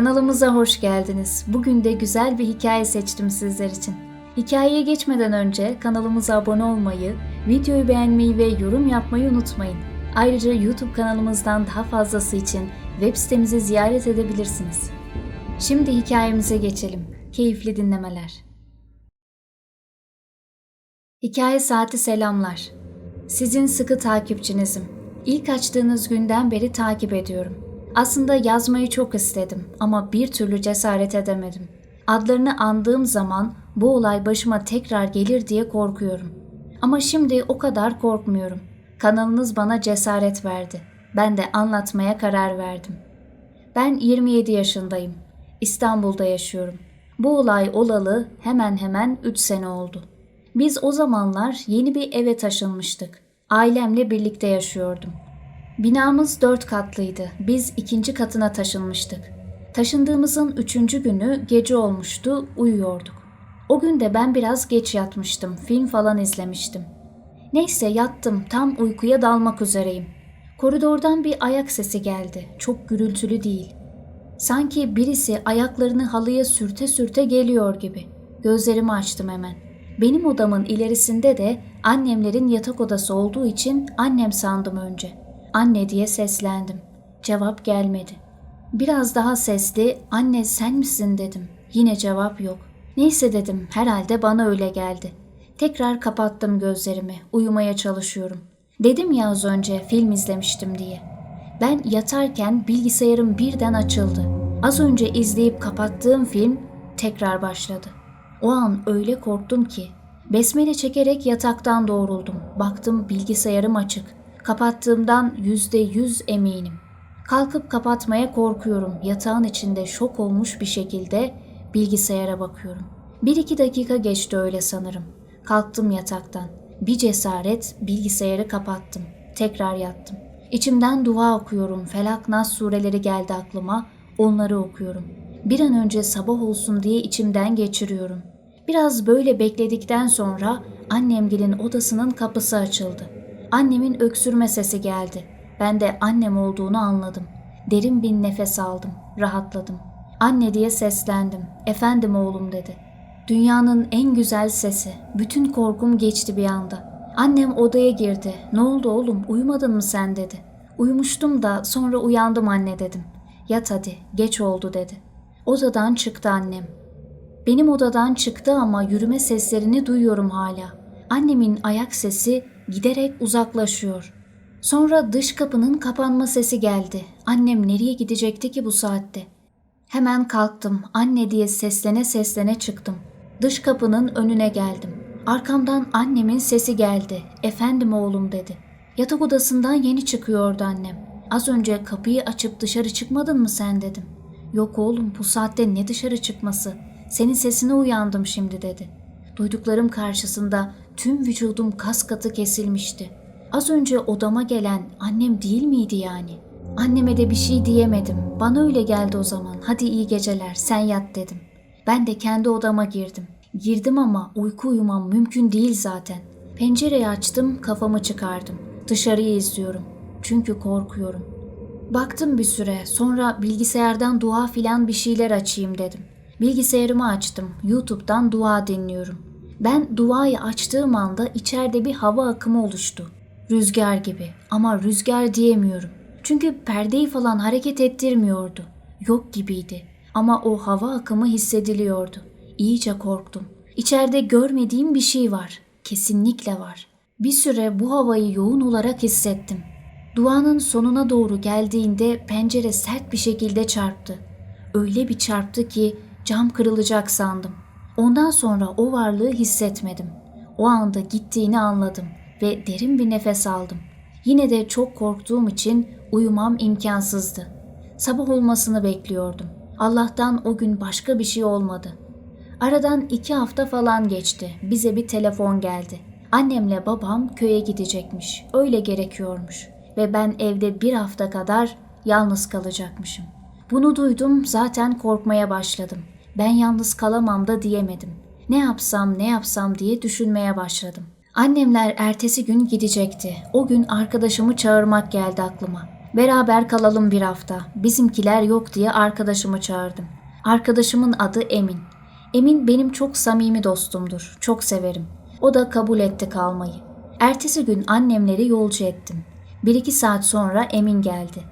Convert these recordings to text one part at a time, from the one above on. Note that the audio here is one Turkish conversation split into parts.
Kanalımıza hoş geldiniz. Bugün de güzel bir hikaye seçtim sizler için. Hikayeye geçmeden önce kanalımıza abone olmayı, videoyu beğenmeyi ve yorum yapmayı unutmayın. Ayrıca YouTube kanalımızdan daha fazlası için web sitemizi ziyaret edebilirsiniz. Şimdi hikayemize geçelim. Keyifli dinlemeler. Hikaye saati selamlar. Sizin sıkı takipçinizim. İlk açtığınız günden beri takip ediyorum. Aslında yazmayı çok istedim ama bir türlü cesaret edemedim. Adlarını andığım zaman bu olay başıma tekrar gelir diye korkuyorum. Ama şimdi o kadar korkmuyorum. Kanalınız bana cesaret verdi. Ben de anlatmaya karar verdim. Ben 27 yaşındayım. İstanbul'da yaşıyorum. Bu olay olalı hemen hemen 3 sene oldu. Biz o zamanlar yeni bir eve taşınmıştık. Ailemle birlikte yaşıyordum. Binamız dört katlıydı. Biz ikinci katına taşınmıştık. Taşındığımızın üçüncü günü gece olmuştu, uyuyorduk. O gün de ben biraz geç yatmıştım, film falan izlemiştim. Neyse yattım, tam uykuya dalmak üzereyim. Koridordan bir ayak sesi geldi, çok gürültülü değil. Sanki birisi ayaklarını halıya sürte sürte geliyor gibi. Gözlerimi açtım hemen. Benim odamın ilerisinde de annemlerin yatak odası olduğu için annem sandım önce. Anne diye seslendim. Cevap gelmedi. Biraz daha sesli anne sen misin dedim. Yine cevap yok. Neyse dedim herhalde bana öyle geldi. Tekrar kapattım gözlerimi. Uyumaya çalışıyorum. Dedim ya az önce film izlemiştim diye. Ben yatarken bilgisayarım birden açıldı. Az önce izleyip kapattığım film tekrar başladı. O an öyle korktum ki besmele çekerek yataktan doğruldum. Baktım bilgisayarım açık. Kapattığımdan yüzde yüz eminim. Kalkıp kapatmaya korkuyorum. Yatağın içinde şok olmuş bir şekilde bilgisayara bakıyorum. Bir iki dakika geçti öyle sanırım. Kalktım yataktan. Bir cesaret bilgisayarı kapattım. Tekrar yattım. İçimden dua okuyorum. Felak Nas sureleri geldi aklıma. Onları okuyorum. Bir an önce sabah olsun diye içimden geçiriyorum. Biraz böyle bekledikten sonra annemgilin odasının kapısı açıldı. Annemin öksürme sesi geldi. Ben de annem olduğunu anladım. Derin bir nefes aldım, rahatladım. Anne diye seslendim. Efendim oğlum dedi. Dünyanın en güzel sesi. Bütün korkum geçti bir anda. Annem odaya girdi. Ne oldu oğlum uyumadın mı sen dedi. Uyumuştum da sonra uyandım anne dedim. Yat hadi geç oldu dedi. Odadan çıktı annem. Benim odadan çıktı ama yürüme seslerini duyuyorum hala. Annemin ayak sesi giderek uzaklaşıyor. Sonra dış kapının kapanma sesi geldi. Annem nereye gidecekti ki bu saatte? Hemen kalktım. Anne diye seslene seslene çıktım. Dış kapının önüne geldim. Arkamdan annemin sesi geldi. Efendim oğlum dedi. Yatak odasından yeni çıkıyordu annem. Az önce kapıyı açıp dışarı çıkmadın mı sen dedim. Yok oğlum bu saatte ne dışarı çıkması? Senin sesine uyandım şimdi dedi. Duyduklarım karşısında tüm vücudum kas katı kesilmişti. Az önce odama gelen annem değil miydi yani? Anneme de bir şey diyemedim. Bana öyle geldi o zaman. Hadi iyi geceler, sen yat dedim. Ben de kendi odama girdim. Girdim ama uyku uyumam mümkün değil zaten. Pencereyi açtım, kafamı çıkardım. Dışarıyı izliyorum. Çünkü korkuyorum. Baktım bir süre, sonra bilgisayardan dua filan bir şeyler açayım dedim. Bilgisayarımı açtım, YouTube'dan dua dinliyorum. Ben duayı açtığım anda içeride bir hava akımı oluştu. Rüzgar gibi ama rüzgar diyemiyorum. Çünkü perdeyi falan hareket ettirmiyordu. Yok gibiydi ama o hava akımı hissediliyordu. İyice korktum. İçeride görmediğim bir şey var. Kesinlikle var. Bir süre bu havayı yoğun olarak hissettim. Duanın sonuna doğru geldiğinde pencere sert bir şekilde çarptı. Öyle bir çarptı ki cam kırılacak sandım. Ondan sonra o varlığı hissetmedim. O anda gittiğini anladım ve derin bir nefes aldım. Yine de çok korktuğum için uyumam imkansızdı. Sabah olmasını bekliyordum. Allah'tan o gün başka bir şey olmadı. Aradan iki hafta falan geçti. Bize bir telefon geldi. Annemle babam köye gidecekmiş. Öyle gerekiyormuş. Ve ben evde bir hafta kadar yalnız kalacakmışım. Bunu duydum zaten korkmaya başladım. Ben yalnız kalamam da diyemedim. Ne yapsam ne yapsam diye düşünmeye başladım. Annemler ertesi gün gidecekti. O gün arkadaşımı çağırmak geldi aklıma. Beraber kalalım bir hafta. Bizimkiler yok diye arkadaşımı çağırdım. Arkadaşımın adı Emin. Emin benim çok samimi dostumdur. Çok severim. O da kabul etti kalmayı. Ertesi gün annemleri yolcu ettim. Bir iki saat sonra Emin geldi.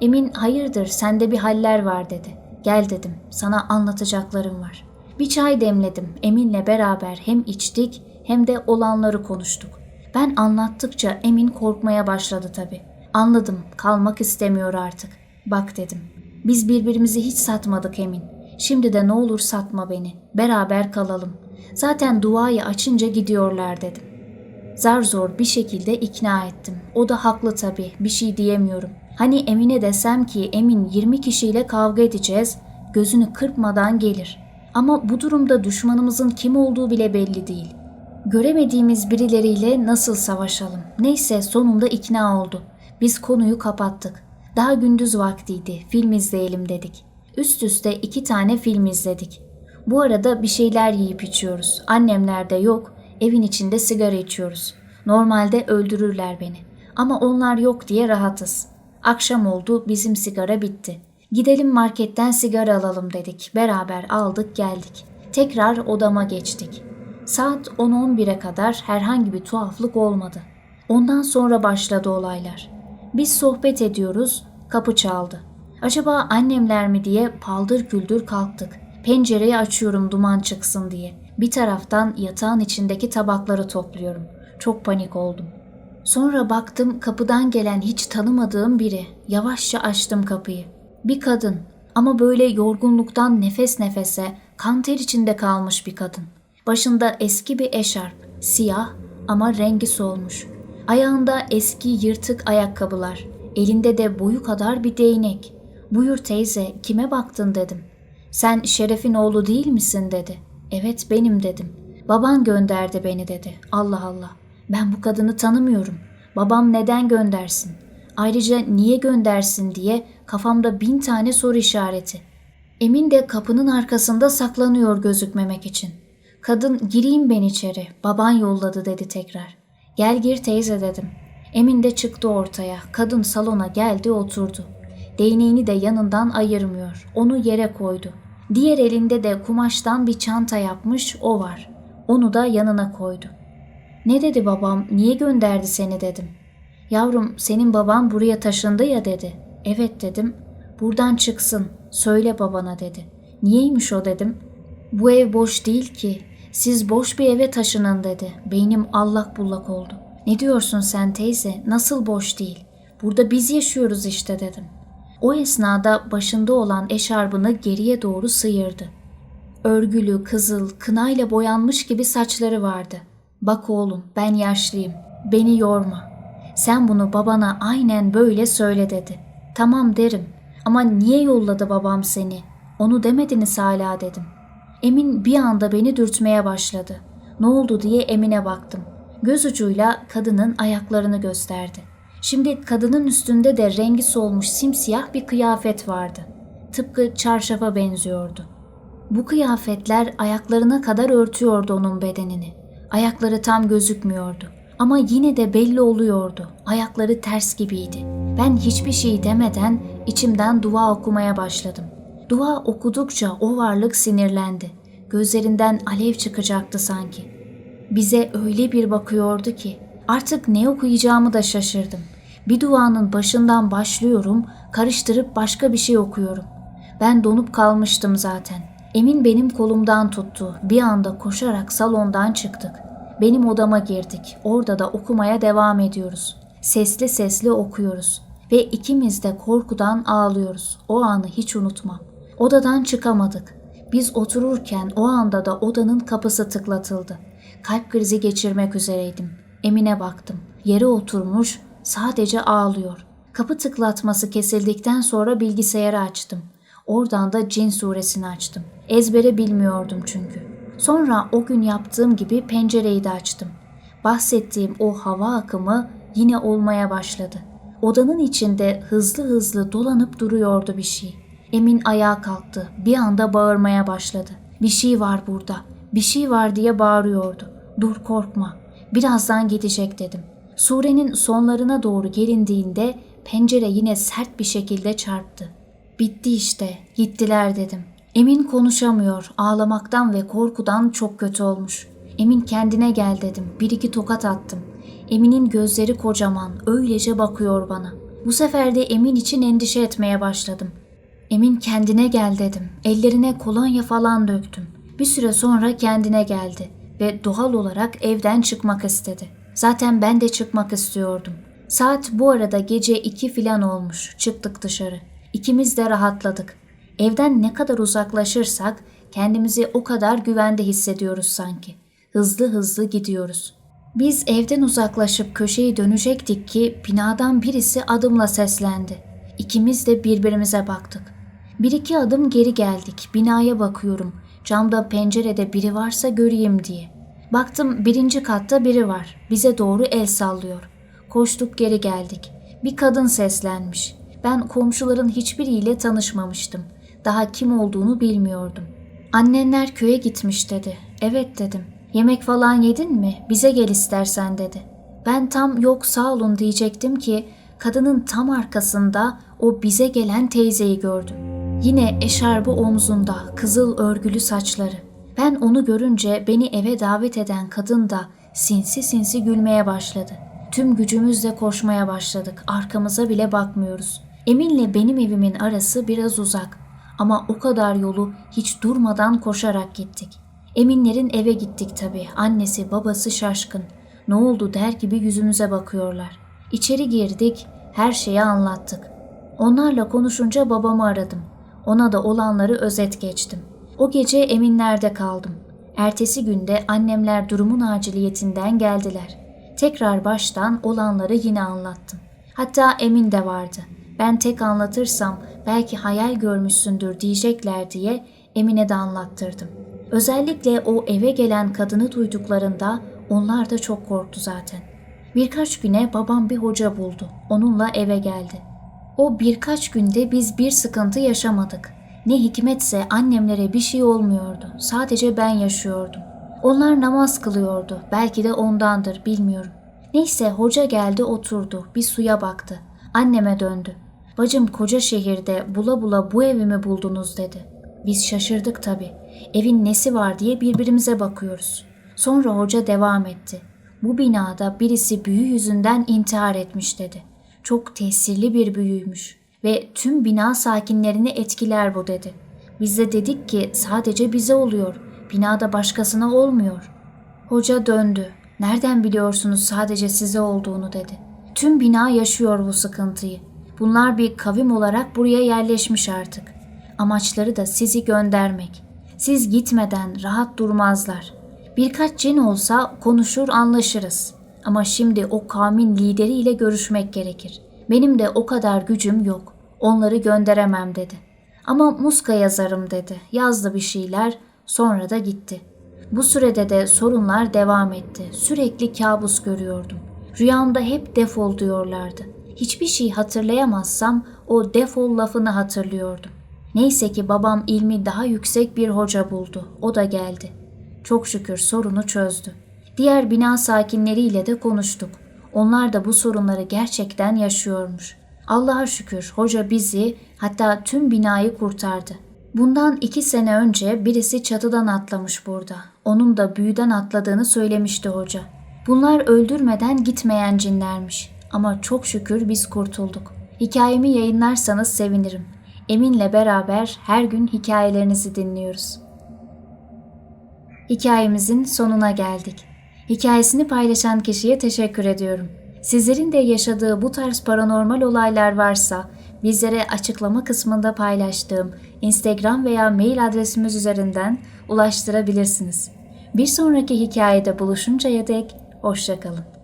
Emin hayırdır sende bir haller var dedi. Gel dedim sana anlatacaklarım var. Bir çay demledim. Emin'le beraber hem içtik hem de olanları konuştuk. Ben anlattıkça Emin korkmaya başladı tabii. Anladım, kalmak istemiyor artık. Bak dedim. Biz birbirimizi hiç satmadık Emin. Şimdi de ne olur satma beni. Beraber kalalım. Zaten duayı açınca gidiyorlar dedim. Zar zor bir şekilde ikna ettim. O da haklı tabii. Bir şey diyemiyorum. Hani Emine desem ki Emin 20 kişiyle kavga edeceğiz, gözünü kırpmadan gelir. Ama bu durumda düşmanımızın kim olduğu bile belli değil. Göremediğimiz birileriyle nasıl savaşalım? Neyse sonunda ikna oldu. Biz konuyu kapattık. Daha gündüz vaktiydi. Film izleyelim dedik. Üst üste iki tane film izledik. Bu arada bir şeyler yiyip içiyoruz. Annemler de yok. Evin içinde sigara içiyoruz. Normalde öldürürler beni. Ama onlar yok diye rahatız. Akşam oldu, bizim sigara bitti. Gidelim marketten sigara alalım dedik. Beraber aldık geldik. Tekrar odama geçtik. Saat 10-11'e kadar herhangi bir tuhaflık olmadı. Ondan sonra başladı olaylar. Biz sohbet ediyoruz, kapı çaldı. Acaba annemler mi diye paldır küldür kalktık. Pencereyi açıyorum duman çıksın diye. Bir taraftan yatağın içindeki tabakları topluyorum. Çok panik oldum. Sonra baktım kapıdan gelen hiç tanımadığım biri. Yavaşça açtım kapıyı. Bir kadın ama böyle yorgunluktan nefes nefese kan ter içinde kalmış bir kadın. Başında eski bir eşarp, siyah ama rengi solmuş. Ayağında eski yırtık ayakkabılar, elinde de boyu kadar bir değnek. Buyur teyze, kime baktın dedim. Sen Şeref'in oğlu değil misin dedi. Evet benim dedim. Baban gönderdi beni dedi. Allah Allah. Ben bu kadını tanımıyorum. Babam neden göndersin? Ayrıca niye göndersin diye kafamda bin tane soru işareti. Emin de kapının arkasında saklanıyor gözükmemek için. Kadın gireyim ben içeri. Baban yolladı dedi tekrar. Gel gir teyze dedim. Emin de çıktı ortaya. Kadın salona geldi oturdu. Değneğini de yanından ayırmıyor. Onu yere koydu. Diğer elinde de kumaştan bir çanta yapmış o var. Onu da yanına koydu. Ne dedi babam, niye gönderdi seni dedim. Yavrum senin baban buraya taşındı ya dedi. Evet dedim. Buradan çıksın, söyle babana dedi. Niyeymiş o dedim. Bu ev boş değil ki. Siz boş bir eve taşının dedi. Beynim allak bullak oldu. Ne diyorsun sen teyze? Nasıl boş değil? Burada biz yaşıyoruz işte dedim. O esnada başında olan eşarbını geriye doğru sıyırdı. Örgülü, kızıl, kınayla boyanmış gibi saçları vardı. Bak oğlum ben yaşlıyım. Beni yorma. Sen bunu babana aynen böyle söyle dedi. Tamam derim. Ama niye yolladı babam seni? Onu demediniz hala dedim. Emin bir anda beni dürtmeye başladı. Ne oldu diye Emin'e baktım. Göz ucuyla kadının ayaklarını gösterdi. Şimdi kadının üstünde de rengi solmuş simsiyah bir kıyafet vardı. Tıpkı çarşafa benziyordu. Bu kıyafetler ayaklarına kadar örtüyordu onun bedenini. Ayakları tam gözükmüyordu. Ama yine de belli oluyordu. Ayakları ters gibiydi. Ben hiçbir şey demeden içimden dua okumaya başladım. Dua okudukça o varlık sinirlendi. Gözlerinden alev çıkacaktı sanki. Bize öyle bir bakıyordu ki artık ne okuyacağımı da şaşırdım. Bir duanın başından başlıyorum, karıştırıp başka bir şey okuyorum. Ben donup kalmıştım zaten. Emin benim kolumdan tuttu. Bir anda koşarak salondan çıktık. Benim odama girdik. Orada da okumaya devam ediyoruz. Sesli sesli okuyoruz. Ve ikimiz de korkudan ağlıyoruz. O anı hiç unutmam. Odadan çıkamadık. Biz otururken o anda da odanın kapısı tıklatıldı. Kalp krizi geçirmek üzereydim. Emine baktım. Yere oturmuş, sadece ağlıyor. Kapı tıklatması kesildikten sonra bilgisayarı açtım. Oradan da Cin suresini açtım. Ezbere bilmiyordum çünkü. Sonra o gün yaptığım gibi pencereyi de açtım. Bahsettiğim o hava akımı yine olmaya başladı. Odanın içinde hızlı hızlı dolanıp duruyordu bir şey. Emin ayağa kalktı. Bir anda bağırmaya başladı. Bir şey var burada. Bir şey var diye bağırıyordu. Dur korkma. Birazdan gidecek dedim. Surenin sonlarına doğru gelindiğinde pencere yine sert bir şekilde çarptı. Bitti işte, gittiler dedim. Emin konuşamıyor, ağlamaktan ve korkudan çok kötü olmuş. Emin kendine gel dedim, bir iki tokat attım. Emin'in gözleri kocaman, öylece bakıyor bana. Bu sefer de Emin için endişe etmeye başladım. Emin kendine gel dedim. Ellerine kolonya falan döktüm. Bir süre sonra kendine geldi ve doğal olarak evden çıkmak istedi. Zaten ben de çıkmak istiyordum. Saat bu arada gece iki filan olmuş. Çıktık dışarı. İkimiz de rahatladık. Evden ne kadar uzaklaşırsak kendimizi o kadar güvende hissediyoruz sanki. Hızlı hızlı gidiyoruz. Biz evden uzaklaşıp köşeyi dönecektik ki binadan birisi adımla seslendi. İkimiz de birbirimize baktık. Bir iki adım geri geldik. Binaya bakıyorum. Camda pencerede biri varsa göreyim diye. Baktım birinci katta biri var. Bize doğru el sallıyor. Koştuk geri geldik. Bir kadın seslenmiş. Ben komşuların hiçbiriyle tanışmamıştım. Daha kim olduğunu bilmiyordum. Annenler köye gitmiş dedi. Evet dedim. Yemek falan yedin mi? Bize gel istersen dedi. Ben tam yok sağ olun diyecektim ki kadının tam arkasında o bize gelen teyzeyi gördüm. Yine eşarbı omzunda, kızıl örgülü saçları. Ben onu görünce beni eve davet eden kadın da sinsi sinsi gülmeye başladı. Tüm gücümüzle koşmaya başladık. Arkamıza bile bakmıyoruz. Emin'le benim evimin arası biraz uzak. Ama o kadar yolu hiç durmadan koşarak gittik. Eminlerin eve gittik tabii. Annesi, babası şaşkın. Ne oldu der gibi yüzümüze bakıyorlar. İçeri girdik, her şeyi anlattık. Onlarla konuşunca babamı aradım. Ona da olanları özet geçtim. O gece Eminler'de kaldım. Ertesi günde annemler durumun aciliyetinden geldiler. Tekrar baştan olanları yine anlattım. Hatta Emin de vardı. Ben tek anlatırsam belki hayal görmüşsündür diyecekler diye Emine de anlattırdım. Özellikle o eve gelen kadını duyduklarında onlar da çok korktu zaten. Birkaç güne babam bir hoca buldu. Onunla eve geldi. O birkaç günde biz bir sıkıntı yaşamadık. Ne hikmetse annemlere bir şey olmuyordu. Sadece ben yaşıyordum. Onlar namaz kılıyordu. Belki de ondandır bilmiyorum. Neyse hoca geldi oturdu. Bir suya baktı. Anneme döndü. Bacım koca şehirde bula bula bu evi mi buldunuz dedi. Biz şaşırdık tabii. Evin nesi var diye birbirimize bakıyoruz. Sonra hoca devam etti. Bu binada birisi büyü yüzünden intihar etmiş dedi. Çok tesirli bir büyüymüş ve tüm bina sakinlerini etkiler bu dedi. Biz de dedik ki sadece bize oluyor. Binada başkasına olmuyor. Hoca döndü. Nereden biliyorsunuz sadece size olduğunu dedi. Tüm bina yaşıyor bu sıkıntıyı. Bunlar bir kavim olarak buraya yerleşmiş artık. Amaçları da sizi göndermek. Siz gitmeden rahat durmazlar. Birkaç cin olsa konuşur anlaşırız. Ama şimdi o kavmin lideriyle görüşmek gerekir. Benim de o kadar gücüm yok. Onları gönderemem dedi. Ama muska yazarım dedi. Yazdı bir şeyler, sonra da gitti. Bu sürede de sorunlar devam etti. Sürekli kabus görüyordum. Rüyamda hep defol diyorlardı. Hiçbir şey hatırlayamazsam o defol lafını hatırlıyordum. Neyse ki babam ilmi daha yüksek bir hoca buldu. O da geldi. Çok şükür sorunu çözdü. Diğer bina sakinleriyle de konuştuk. Onlar da bu sorunları gerçekten yaşıyormuş. Allah'a şükür hoca bizi hatta tüm binayı kurtardı. Bundan iki sene önce birisi çatıdan atlamış burada. Onun da büyüden atladığını söylemişti hoca. Bunlar öldürmeden gitmeyen cinlermiş. Ama çok şükür biz kurtulduk. Hikayemi yayınlarsanız sevinirim. Emin'le beraber her gün hikayelerinizi dinliyoruz. Hikayemizin sonuna geldik. Hikayesini paylaşan kişiye teşekkür ediyorum. Sizlerin de yaşadığı bu tarz paranormal olaylar varsa bizlere açıklama kısmında paylaştığım Instagram veya mail adresimiz üzerinden ulaştırabilirsiniz. Bir sonraki hikayede buluşuncaya dek hoşçakalın.